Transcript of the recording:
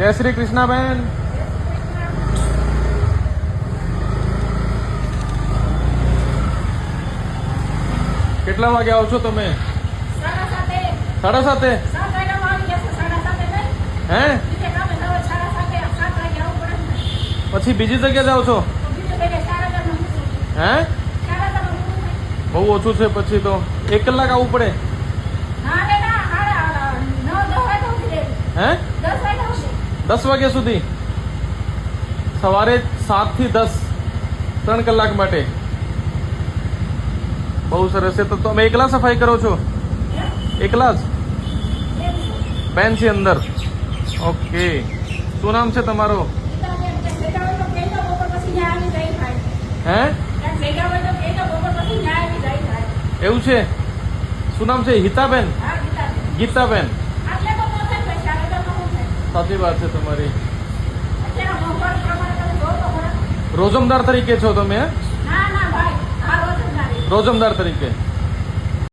જય શ્રી કૃષ્ણાબેન. કેટલા વાગે આવશો તમે? સાડા સાતે. હે? પછી બીજી જગ્યા જાઓ છો? હે. બહુ ઓછું છે પછી તો. એક કલાક આવવું પડે. હે. દસ વાગ્યા સુધી. સવારે સાતથી દસ ત્રણ કલાક માટે. બહુ સરસ છે. તો તમે એકલા સફાઈ કરો છો? એકલા જ? બેન છે અંદર. ઓકે. શું નામ છે તમારો. હે. એવું છે? શું નામ છે? હિતાબેન. ગીતાબેન. સાચી વાત છે તમારી. રોજમદાર તરીકે છો તમે રોજમદાર તરીકે.